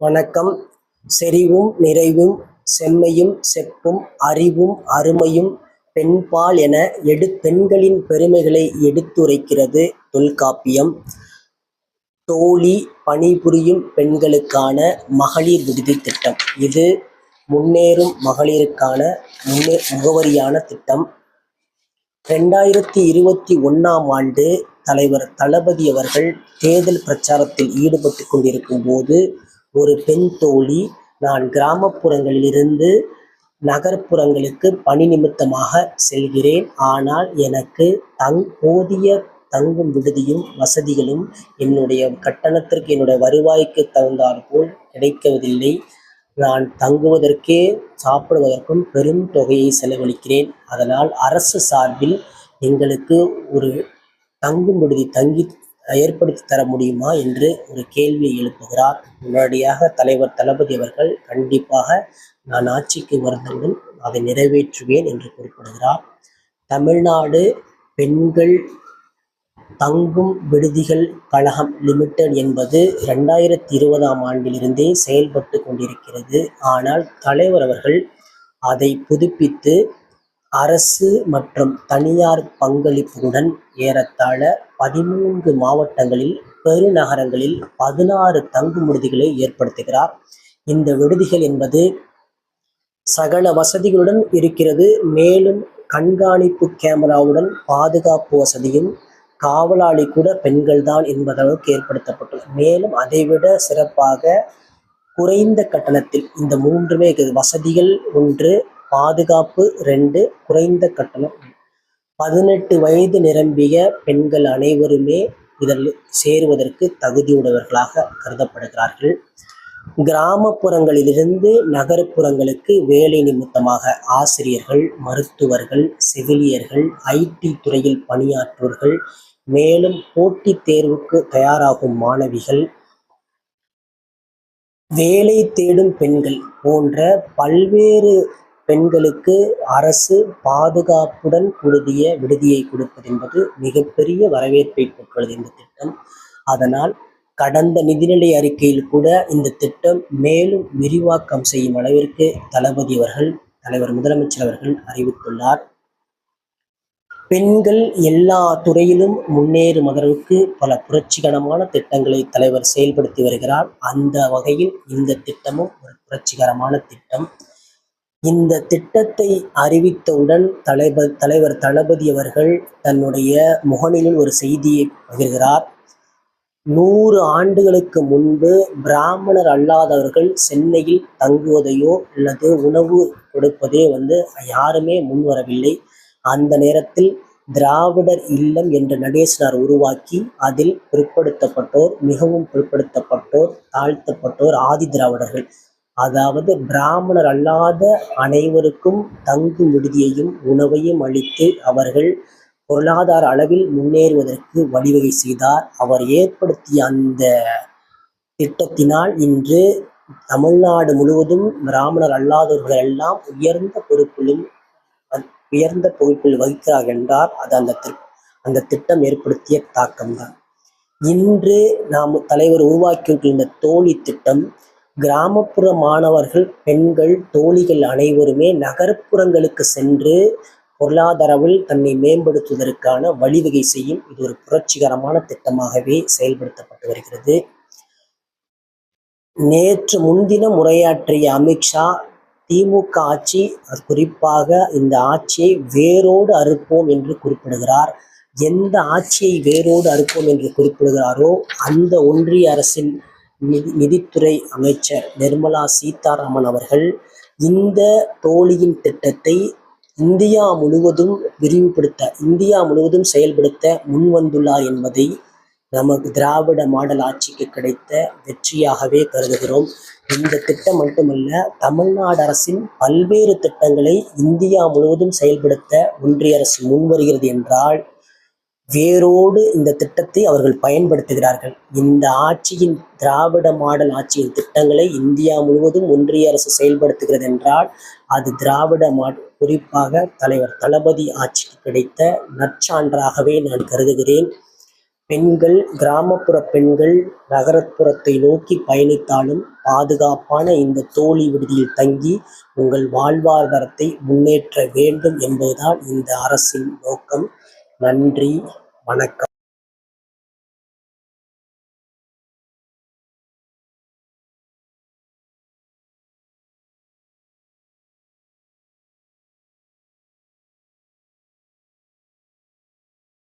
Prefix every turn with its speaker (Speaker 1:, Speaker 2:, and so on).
Speaker 1: வணக்கம். செறிவும் நிறைவும் செம்மையும் செப்பும் அறிவும் அருமையும் பெண்பால் என எடு பெண்களின் பெருமைகளை எடுத்துரைக்கிறது தொல்காப்பியம். தோழி பணிபுரியும் பெண்களுக்கான மகளிர் விடுதி திட்டம். இது முன்னேறும் மகளிருக்கான முன்னே முகவரியான திட்டம். ரெண்டாயிரத்தி இருபத்தி ஒன்றாம் ஆண்டு தலைவர் தளபதி அவர்கள் தேர்தல் பிரச்சாரத்தில் ஈடுபட்டு கொண்டிருக்கும் போது ஒரு பெண் தோழி நான் கிராமப்புறங்களிலிருந்து நகர்ப்புறங்களுக்கு பணி நிமித்தமாக செல்கிறேன். ஆனால் எனக்கு தங் போதிய தங்கும் விடுதியும் வசதிகளும் என்னுடைய கட்டணத்திற்கு என்னுடைய வருவாய்க்கு தகுந்தாற்போல் கிடைக்கவதில்லை நான் தங்குவதற்கே சாப்பிடுவதற்கும் பெரும் தொகையை செலவழிக்கிறேன். அதனால் அரசு சார்பில் எங்களுக்கு ஒரு தங்கும் விடுதி தங்கி ஏற்படுத்தி தர முடியுமா என்று ஒரு கேள்வியை எழுப்புகிறார். உடனடியாக தலைவர் தளபதி அவர்கள் கண்டிப்பாக நான் ஆட்சிக்கு வந்தவுடன் அதை நிறைவேற்றுவேன் என்று குறிப்பிடுகிறார். தமிழ்நாடு பெண்கள் தங்கும் விடுதிகள் கழகம் லிமிடெட் என்பது ரெண்டாயிரத்தி இருபதாம் ஆண்டிலிருந்தே செயல்பட்டு கொண்டிருக்கிறது. ஆனால் தலைவர் அவர்கள் அதை புதுப்பித்து அரசு மற்றும் தனியார் பங்களிப்புடன் ஏறத்தாழ பதிமூன்று மாவட்டங்களில் பெருநகரங்களில் பதினாறு தங்கும் விடுதிகளை ஏற்படுத்துகிறார். இந்த விடுதிகள் என்பது சகல வசதிகளுடன் இருக்கிறது. மேலும் கண்காணிப்பு கேமராவுடன் பாதுகாப்பு வசதியும் காவலாளி கூட பெண்கள்தான் என்பதளவுக்கு ஏற்படுத்தப்பட்டுள்ளது. மேலும் அதைவிட சிறப்பாக குறைந்த கட்டணத்தில் இந்த மூன்றுமே வசதிகள் ஒன்று பாதுகாப்பு ரெண்டு குறைந்த கட்டணம். பதினெட்டு வயது நிரம்பிய பெண்கள் அனைவருமே இதில் சேருவதற்கு தகுதியுடையவர்களாக கருதப்படுகிறார்கள். கிராமப்புறங்களிலிருந்து நகர்ப்புறங்களுக்கு வேலை நிமித்தமாக ஆசிரியர்கள் மருத்துவர்கள் செவிலியர்கள் ஐடி துறையில் பணியாற்றுவர்கள் மேலும் போட்டித் தேர்வுக்கு தயாராகும் மாணவிகள் வேலை தேடும் பெண்கள் போன்ற பல்வேறு பெண்களுக்கு அரசு பாதுகாப்புடன் கூடிய விடுதியை கொடுப்பது என்பது மிகப்பெரிய வரவேற்பை பெற்றுள்ளது இந்த திட்டம். அதனால் கடந்த நிதிநிலை அறிக்கையில் கூட இந்த திட்டம் மேலும் விரிவாக்கம் செய்யும் அளவிற்கு தளபதி அவர்கள் தலைவர் முதலமைச்சர் அவர்கள் அறிவித்துள்ளார். பெண்கள் எல்லா துறையிலும் முன்னேறும் அளவுக்கு பல புரட்சிகரமான திட்டங்களை தலைவர் செயல்படுத்தி வருகிறார். அந்த வகையில் இந்த திட்டமும் ஒரு புரட்சிகரமான திட்டம். இந்த திட்டத்தை அறிவித்தவுடன் தலைவர் தலைவர் தளபதி அவர்கள் தன்னுடைய முகநூலில் ஒரு செய்தியை பகிர்கிறார். நூறு ஆண்டுகளுக்கு முன்பு பிராமணர் அல்லாதவர்கள் சென்னையில் தங்குவதையோ அல்லது உணவு கொடுப்பதே வந்து யாருமே முன்வரவில்லை. அந்த நேரத்தில் திராவிடர் இல்லம் என்ற நடேசனார் உருவாக்கி அதில் பிற்படுத்தப்பட்டோர் மிகவும் பிற்படுத்தப்பட்டோர் தாழ்த்தப்பட்டோர் ஆதி திராவிடர்கள். அதாவது பிராமணர் அல்லாத அனைவருக்கும் தங்கும் விடுதியையும் உணவையும் அளித்து அவர்கள் பொருளாதார அளவில் முன்னேறுவதற்கு வழிவகை செய்தார். அவர் ஏற்படுத்திய அந்த திட்டத்தினால் இன்று தமிழ்நாடு முழுவதும் பிராமணர் அல்லாதவர்கள் எல்லாம் உயர்ந்த பொறுப்பிலும் உயர்ந்த பொறுப்பில் வகிக்கிறார் என்றார். அது அந்த அந்த திட்டம் ஏற்படுத்திய தாக்கம்தான் இன்று நாம் தலைவர் உருவாக்கியிருக்கிற இந்த தோழி திட்டம் கிராமப்புற மாணவர்கள் பெண்கள் தோழிகள் அனைவருமே நகர்ப்புறங்களுக்கு சென்று பொருளாதாரவில் தன்னை மேம்படுத்துவதற்கான வழிவகை செய்யும் இது ஒரு புரட்சிகரமான திட்டமாகவே செயல்படுத்தப்பட்டு வருகிறது. நேற்று முன்தினம் உரையாற்றிய அமித்ஷா திமுக ஆட்சி குறிப்பாக இந்த ஆட்சியை வேரோடு அறுப்போம் என்று குறிப்பிடுகிறார். எந்த ஆட்சியை வேரோடு அறுப்போம் என்று குறிப்பிடுகிறாரோ அந்த ஒன்றிய அரசின் நிதி நிதித்துறை அமைச்சர் நிர்மலா சீதாராமன் அவர்கள் இந்த தோழியின் திட்டத்தை இந்தியா முழுவதும் விரிவுபடுத்த இந்தியா முழுவதும் செயல்படுத்த முன்வந்துள்ளார் என்பதை நமக்கு திராவிட மாடல் ஆட்சிக்கு கிடைத்த வெற்றியாகவே கருதுகிறோம். இந்த திட்டம் மட்டுமல்ல தமிழ்நாடு அரசின் பல்வேறு திட்டங்களை இந்தியா முழுவதும் செயல்படுத்த ஒன்றிய அரசு முன்வருகிறது என்றால் வேரோடு இந்த திட்டத்தை அவர்கள் பயன்படுத்துகிறார்கள். இந்த ஆட்சியின் திராவிட மாடல் ஆட்சியின் திட்டங்களை இந்தியா முழுவதும் ஒன்றிய அரசு செயல்படுத்துகிறது என்றால் அது திராவிட மா குறிப்பாக தலைவர் தளபதி ஆட்சிக்கு கிடைத்த நற்சான்றாகவே நான் கருதுகிறேன். பெண்கள் கிராமப்புற பெண்கள் நகரப்புறத்தை நோக்கி பயணித்தாலும் பாதுகாப்பான இந்த தோழி விடுதியில் தங்கி உங்கள் வாழ்வாதாரத்தை முன்னேற்ற வேண்டும் என்பதுதான் இந்த அரசின் நோக்கம். நன்றி வணக்கம்.